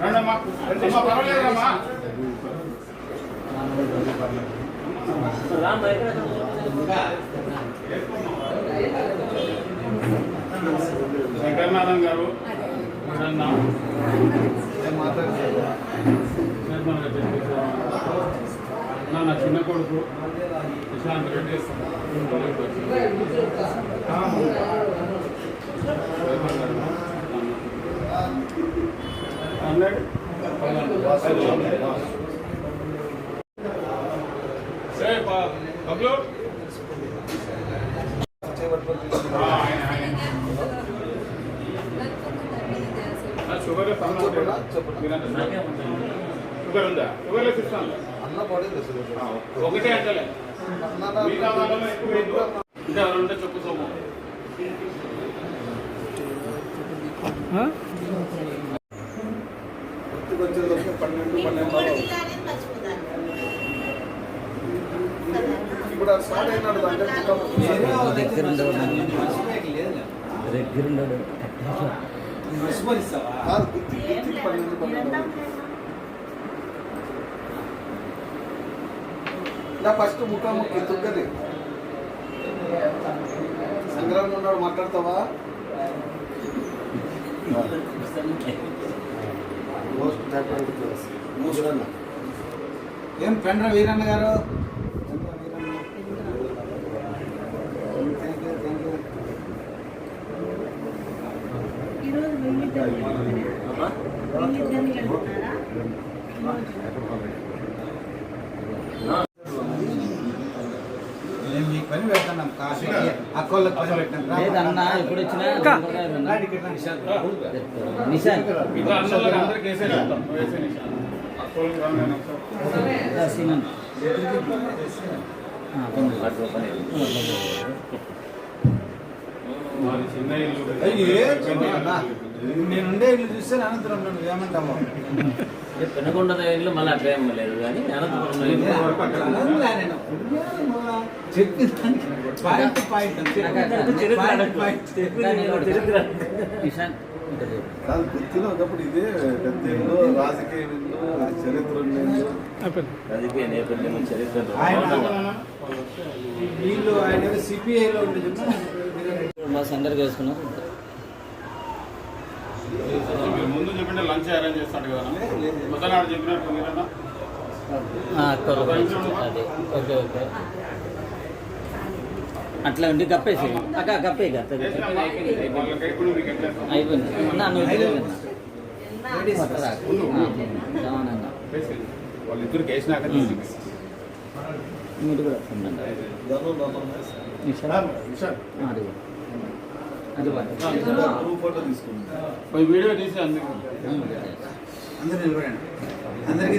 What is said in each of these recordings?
రండమ్మా. గారు నా చిన్న కొడుకు విశాంత్ రెడ్డి. ఆ, షుగర్ షుగర్ ఉందా? షుగర్ లెస్ ఇస్తాను. ఒకటే అంటలే. ఇంకా రెండు చెప్పు సొమ్ము పన్నెండు పన్నెండు. ఇప్పుడు అది స్టార్ట్ అయినాడు అంటే దగ్గర ఉండవు దగ్గర ఉండడు కాదు గుర్తి గుర్తి పన్నెండు పన్నెండు నా ఫస్ట్ ముఖాముఖి తుగ్గది సంగ్రామం ఉన్నాడు మాట్లాడతావా? మోస్ట్ క్లాస్ ఏం పెండ్ర వీరన్న గారు? ఈరోజు పని పెడతాను కాశీ అక్కోళ్ళకి పని పెట్టాను లేదన్నా ఎప్పుడు వచ్చినా నేనుండే ఇల్లు. చూస్తే అనంతరం నన్ను ఏమంటాము పెనకొండ ఇల్లు మళ్ళీ అట్లా ఏం లేదు కానీ అనంతపురం నేను. పాయింట్ పాయింట్ అంతే. కాదు ఇదే పెద్ద రాజకీయ చరిత్ర రాజకీయ చరిత్ర వీళ్ళు ఆయన సిపిఐలో ఉండే అందరికి వేసుకున్నారు ముందు చెప్పిన లంచ్ అరేంజ్ చేస్తాడు కదా మొదలనాడు చెప్పినట్టు మీరన్నా అదే ఓకే ఓకే అట్లా ఉండి కప్పేసి అక్క ఇస్తాం? అయిపోయింది. నా నువ్వు సమానంగా. వేసేయండి. వాళ్ళిద్దరికి వేసినాక తీసి మీరు కూడా. ఉండండి నిషాద్ అడుగు అది గ్రూప్ ఫోటో తీసుకుంది. పోయి వీడియో తీసి అందుకు అందరూ నిలబడండి అందరికీ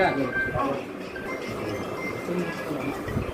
అక్క సార్